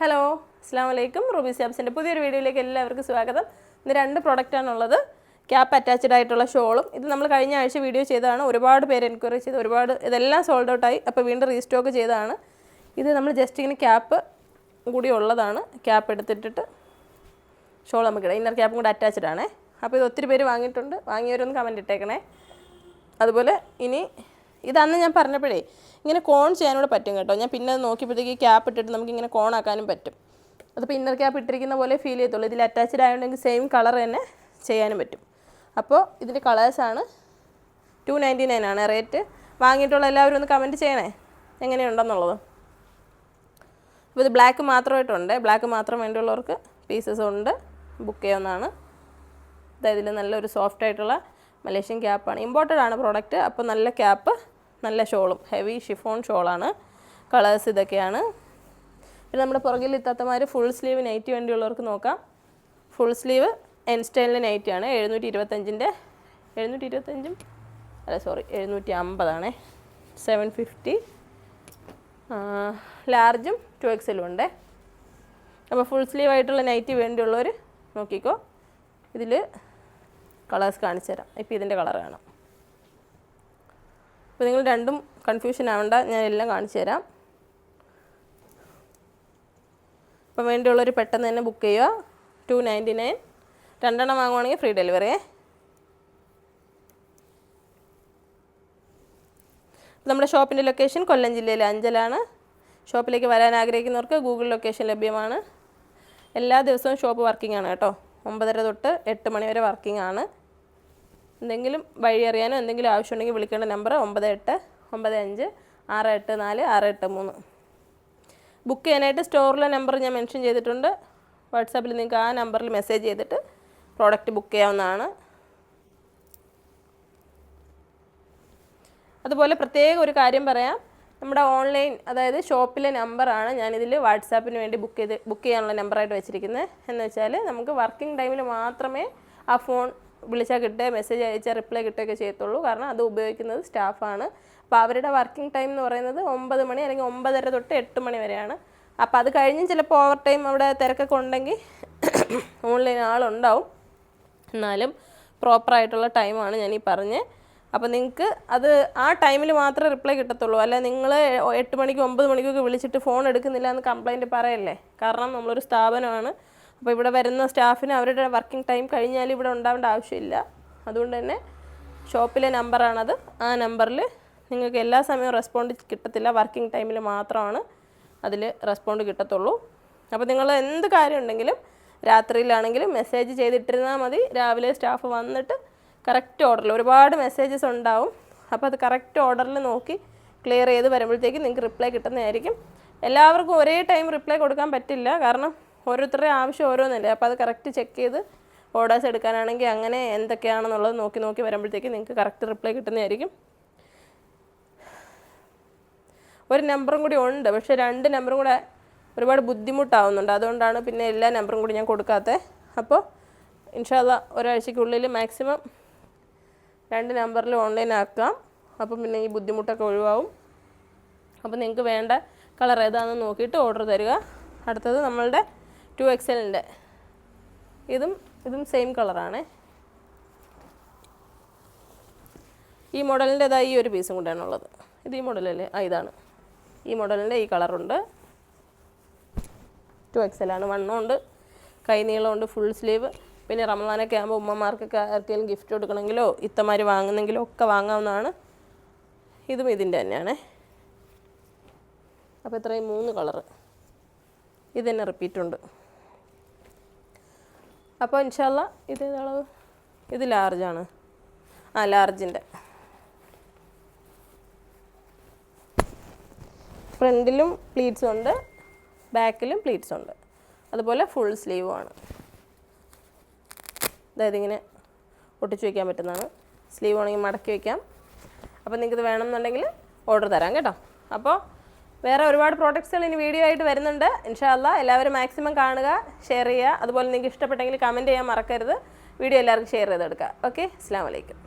Hello അസ്സാം വലൈക്കും Ruby സാബ്സിന്റെ പുതിയൊരു വീഡിയോയിലേക്ക് എല്ലാവർക്കും സ്വാഗതം. ഇന്ന് രണ്ട് പ്രൊഡക്റ്റാണുള്ളത്. ക്യാപ്പ് അറ്റാച്ച്ഡ് ആയിട്ടുള്ള ഷോളും. ഇത് നമ്മൾ കഴിഞ്ഞ ആഴ്ച വീഡിയോ ചെയ്തതാണ്. ഒരുപാട് പേര് എൻക്വയറി ചെയ്ത് ഒരുപാട് ഇതെല്ലാം സോൾഡ് ഔട്ടായി. അപ്പോൾ വീണ്ടും റീസ്റ്റോക്ക് ചെയ്തതാണ്. ഇത് നമ്മൾ ജസ്റ്റ് ഇങ്ങനെ ക്യാപ്പ് കൂടി ഉള്ളതാണ്. ക്യാപ്പ് എടുത്തിട്ടിട്ട് ഷോൾ നമുക്ക് ഇടാം. ഇന്നർ ക്യാപ്പും കൂടെ അറ്റാച്ച്ഡ് ആണേ. അപ്പോൾ ഇത് ഒത്തിരി പേര് വാങ്ങിയിട്ടുണ്ട്. വാങ്ങിയവരൊന്ന് കമന്റ് ഇട്ടേക്കണേ. അതുപോലെ ഇനി ഇതന്ന് ഞാൻ പറഞ്ഞപ്പോഴേ ഇങ്ങനെ കോൺ ചെയ്യാനൂടെ പറ്റും കേട്ടോ. ഞാൻ പിന്നെ നോക്കിയപ്പോഴത്തേക്ക് ക്യാപ്പ് ഇട്ടിട്ട് നമുക്ക് ഇങ്ങനെ കോൺ ആക്കാനും പറ്റും. അതിപ്പോൾ ഇന്നർ ക്യാപ്പ് ഇട്ടിരിക്കുന്ന പോലെ ഫീൽ ചെയ്യത്തുള്ളൂ. ഇതിൽ അറ്റാച്ച്ഡ് ആയതുകൊണ്ടെങ്കിൽ സെയിം കളർ തന്നെ ചെയ്യാനും പറ്റും. അപ്പോൾ ഇതിന്റെ കളേഴ്സാണ് ടു നയന്റി നയൻ ആണ്. റേറ്റ് വാങ്ങിയിട്ടുള്ള എല്ലാവരും ഒന്ന് കമന്റ് ചെയ്യണേ. എങ്ങനെയുണ്ടെന്നുള്ളത്? അപ്പോൾ ഇത് ബ്ലാക്ക് മാത്രമായിട്ടുണ്ട്. ബ്ലാക്ക് മാത്രം വേണ്ടിയുള്ളവർക്ക് പീസസ് ഉണ്ട്. ബുക്ക് ചെയ്യാവുന്നതാണ്. അതായത് ഇതിൽ നല്ലൊരു സോഫ്റ്റ് ആയിട്ടുള്ള മലേഷ്യൻ ക്യാപ്പാണ് ഇമ്പോർട്ടഡ് ആണ് പ്രോഡക്റ്റ് അപ്പോൾ നല്ല ക്യാപ്പ് നല്ല ഷോളും ഹെവി ഷിഫോൺ ഷോളാണ് കളേഴ്സ് ഇതൊക്കെയാണ്. പിന്നെ നമ്മുടെ പുറകിൽ ഇത്താത്തമാർ ഫുൾ സ്ലീവ് നൈറ്റി വേണ്ടിയുള്ളവർക്ക് നോക്കാം. ഫുൾ സ്ലീവ് എൻ സ്റ്റൈലിന്റെ നൈറ്റിയാണ് എഴുന്നൂറ്റി ഇരുപത്തഞ്ചിന്റെ എഴുന്നൂറ്റി ഇരുപത്തഞ്ചും അല്ല സോറി എഴുന്നൂറ്റി അമ്പതാണേ സെവൻ ഫിഫ്റ്റി ലാർജും ടു എക്സലും ഉണ്ട്. അപ്പോൾ ഫുൾ സ്ലീവ് ആയിട്ടുള്ള നൈറ്റി വേണ്ടിയുള്ളവർ നോക്കിക്കോ. ഇതിൽ കളേഴ്സ് കാണിച്ചു തരാം ഇപ്പോൾ ഇതിന്റെ കളർ കാണാം. അപ്പോൾ നിങ്ങൾ രണ്ടും കൺഫ്യൂഷൻ ആവേണ്ട ഞാൻ എല്ലാം കാണിച്ചു തരാം. അപ്പം വേണ്ടിയുള്ളവർ പെട്ടെന്ന് തന്നെ ബുക്ക് ചെയ്യുക. ടു നയന്റി നയൻ രണ്ടെണ്ണം വാങ്ങുവാണെങ്കിൽ ഫ്രീ ഡെലിവറിയേ നമ്മുടെ ഷോപ്പിന്റെ ലൊക്കേഷൻ കൊല്ലം ജില്ലയിലെ അഞ്ചലാണ്. ഷോപ്പിലേക്ക് വരാൻ ആഗ്രഹിക്കുന്നവർക്ക് ഗൂഗിൾ ലൊക്കേഷൻ ലഭ്യമാണ്. എല്ലാ ദിവസവും ഷോപ്പ് വർക്കിംഗ് ആണ് കേട്ടോ. ഒമ്പതര തൊട്ട് എട്ട് മണി വരെ വർക്കിംഗ് ആണ്. എന്തെങ്കിലും വഴി അറിയാനോ എന്തെങ്കിലും ആവശ്യം ഉണ്ടെങ്കിൽ വിളിക്കേണ്ട നമ്പർ ഒമ്പത് എട്ട് ഒമ്പത് അഞ്ച് ആറ് എട്ട് നാല് ആറ് എട്ട് മൂന്ന്. ബുക്ക് ചെയ്യാനായിട്ട് സ്റ്റോറിലെ നമ്പർ ഞാൻ മെൻഷൻ ചെയ്തിട്ടുണ്ട്. വാട്സാപ്പിൽ നിങ്ങൾക്ക് ആ നമ്പറിൽ മെസ്സേജ് ചെയ്തിട്ട് പ്രോഡക്റ്റ് ബുക്ക് ചെയ്യാവുന്നതാണ്. അതുപോലെ പ്രത്യേക ഒരു കാര്യം പറയാം. നമ്മുടെ ഓൺലൈൻ അതായത് ഷോപ്പിലെ നമ്പറാണ് ഞാനിതിൽ വാട്സാപ്പിന് വേണ്ടി ബുക്ക് ചെയ്ത് ബുക്ക് ചെയ്യാനുള്ള നമ്പറായിട്ട് വെച്ചിരിക്കുന്നത്. എന്ന് വെച്ചാൽ നമുക്ക് വർക്കിംഗ് ടൈമിൽ മാത്രമേ ആ ഫോൺ വിളിച്ചാൽ കിട്ടുക മെസ്സേജ് അയച്ചാൽ റിപ്ലൈ കിട്ടുകയൊക്കെ ചെയ്യത്തുള്ളൂ. കാരണം അത് ഉപയോഗിക്കുന്നത് സ്റ്റാഫാണ് അപ്പോൾ അവരുടെ വർക്കിംഗ് ടൈം എന്ന് പറയുന്നത് ഒമ്പത് മണി അല്ലെങ്കിൽ ഒമ്പതര തൊട്ട് എട്ട് മണി വരെയാണ്. അപ്പോൾ അത് കഴിഞ്ഞും ചിലപ്പോൾ ഓവർ ടൈം അവിടെ തിരക്കൊക്കെ ഉണ്ടെങ്കിൽ ഓൺലൈൻ ആളുണ്ടാവും. എന്നാലും പ്രോപ്പറായിട്ടുള്ള ടൈമാണ് ഞാൻ ഈ പറഞ്ഞത്. അപ്പോൾ നിങ്ങൾക്ക് അത് ആ ടൈമിൽ മാത്രമേ റിപ്ലൈ കിട്ടത്തുള്ളൂ. അല്ല നിങ്ങൾ എട്ട് മണിക്ക് ഒമ്പത് മണിക്കൊക്കെ വിളിച്ചിട്ട് ഫോൺ എടുക്കുന്നില്ല എന്ന് കംപ്ലൈന്റ് പറയല്ലേ? കാരണം നമ്മളൊരു സ്ഥാപനമാണ്. അപ്പോൾ ഇവിടെ വരുന്ന സ്റ്റാഫിന് അവരുടെ വർക്കിംഗ് ടൈം കഴിഞ്ഞാൽ ഇവിടെ ഉണ്ടാവേണ്ട ആവശ്യമില്ല. അതുകൊണ്ട് തന്നെ ഷോപ്പിലെ നമ്പറാണത് ആ നമ്പറിൽ നിങ്ങൾക്ക് എല്ലാ സമയവും റെസ്പോണ്ട് കിട്ടത്തില്ല. വർക്കിംഗ് ടൈമിൽ മാത്രമാണ് അതിൽ റെസ്പോണ്ട് കിട്ടത്തുള്ളൂ. അപ്പോൾ നിങ്ങൾ എന്ത് കാര്യം ഉണ്ടെങ്കിലും രാത്രിയിലാണെങ്കിലും മെസ്സേജ് ചെയ്തിട്ടിരുന്നാൽ മതി. രാവിലെ സ്റ്റാഫ് വന്നിട്ട് കറക്റ്റ് ഓർഡറിൽ ഒരുപാട് മെസ്സേജസ് ഉണ്ടാവും. അപ്പോൾ അത് കറക്റ്റ് ഓർഡറിൽ നോക്കി ക്ലിയർ ചെയ്ത് വരുമ്പോഴത്തേക്കും നിങ്ങൾക്ക് റിപ്ലൈ കിട്ടുന്നതായിരിക്കും. എല്ലാവർക്കും ഒരേ ടൈം റിപ്ലൈ കൊടുക്കാൻ പറ്റില്ല. കാരണം ഓരോരുത്തരുടെ ആവശ്യം ഓരോന്നല്ലേ? അപ്പോൾ അത് കറക്റ്റ് ചെക്ക് ചെയ്ത് ഓർഡേഴ്സ് എടുക്കാനാണെങ്കിൽ അങ്ങനെ എന്തൊക്കെയാണെന്നുള്ളത് നോക്കി നോക്കി വരുമ്പോഴത്തേക്ക് നിങ്ങൾക്ക് കറക്റ്റ് റിപ്ലൈ കിട്ടുന്നതായിരിക്കും. ഒരു നമ്പറും കൂടി ഉണ്ട്. പക്ഷെ രണ്ട് നമ്പറും കൂടെ ഒരുപാട് ബുദ്ധിമുട്ടാവുന്നുണ്ട്. അതുകൊണ്ടാണ് പിന്നെ എല്ലാ നമ്പറും കൂടി ഞാൻ കൊടുക്കാത്തത് അപ്പോൾ ഇൻഷാല്ല ഒരാഴ്ചയ്ക്കുള്ളിൽ മാക്സിമം രണ്ട് നമ്പറിൽ ഓൺലൈൻ ആക്കാം. അപ്പം പിന്നെ ഈ ബുദ്ധിമുട്ടൊക്കെ ഒഴിവാവും. അപ്പോൾ നിങ്ങൾക്ക് വേണ്ട കളർ ഏതാണെന്ന് നോക്കിയിട്ട് ഓർഡർ തരിക. അടുത്തത് നമ്മളുടെ ടു എക്സലിന്റെ ഇതും ഇതും സെയിം കളറാണ് ഈ മോഡലിന്റെതായി ഈ ഒരു പീസും കൂടെയാണുള്ളത് ഇത് ഈ മോഡലല്ലേ ആ ഇതാണ്. ഈ മോഡലിന്റെ ഈ കളറുണ്ട് ടു എക്സലാണ് വണ്ണമുണ്ട് കൈ നീളമുണ്ട് ഫുൾ സ്ലീവ് പിന്നെ റമദാനൊക്കെ ആകുമ്പോൾ ഉമ്മമാർക്കൊക്കെ ആർക്കെങ്കിലും ഗിഫ്റ്റ് കൊടുക്കണമെങ്കിലോ ഇത്തമാർ വാങ്ങുന്നെങ്കിലോ ഒക്കെ വാങ്ങാവുന്നതാണ്. ഇതും ഇതിന്റെ തന്നെയാണ്. അപ്പോൾ ഇത്രയും മൂന്ന് കളറ് ഇത് തന്നെ റിപ്പീറ്റ് ഉണ്ട്. അപ്പോൾ ഇൻഷാല്ല ഇത് ഏതളവ് ഇത് ലാർജാണ് ആ ലാർജിന്റെ ഫ്രണ്ടിലും പ്ലീറ്റ്സ് ഉണ്ട് ബാക്കിലും പ്ലീറ്റ്സ് ഉണ്ട്. അതുപോലെ ഫുൾ സ്ലീവും ആണ്. അതായത് ഇങ്ങനെ ഒട്ടിച്ച് വയ്ക്കാൻ പറ്റുന്നതാണ്. സ്ലീവ് ആണെങ്കിൽ മടക്കി വയ്ക്കാം അപ്പോൾ നിങ്ങൾക്ക് ഇത് വേണമെന്നുണ്ടെങ്കിൽ ഓർഡർ തരാം കേട്ടോ. അപ്പോൾ വേറെ ഒരുപാട് പ്രോഡക്റ്റ്സുകൾ ഇനി വീഡിയോ ആയിട്ട് വരുന്നുണ്ട്. ഇൻഷാല്ല എല്ലാവരും മാക്സിമം കാണുക ഷെയർ ചെയ്യുക. അതുപോലെ നിങ്ങൾക്ക് ഇഷ്ടപ്പെട്ടെങ്കിൽ കമന്റ് ചെയ്യാൻ മറക്കരുത്. വീഡിയോ എല്ലാവർക്കും ഷെയർ ചെയ്തെടുക്കുക. ഓക്കെ അസ്സാം വലൈക്കും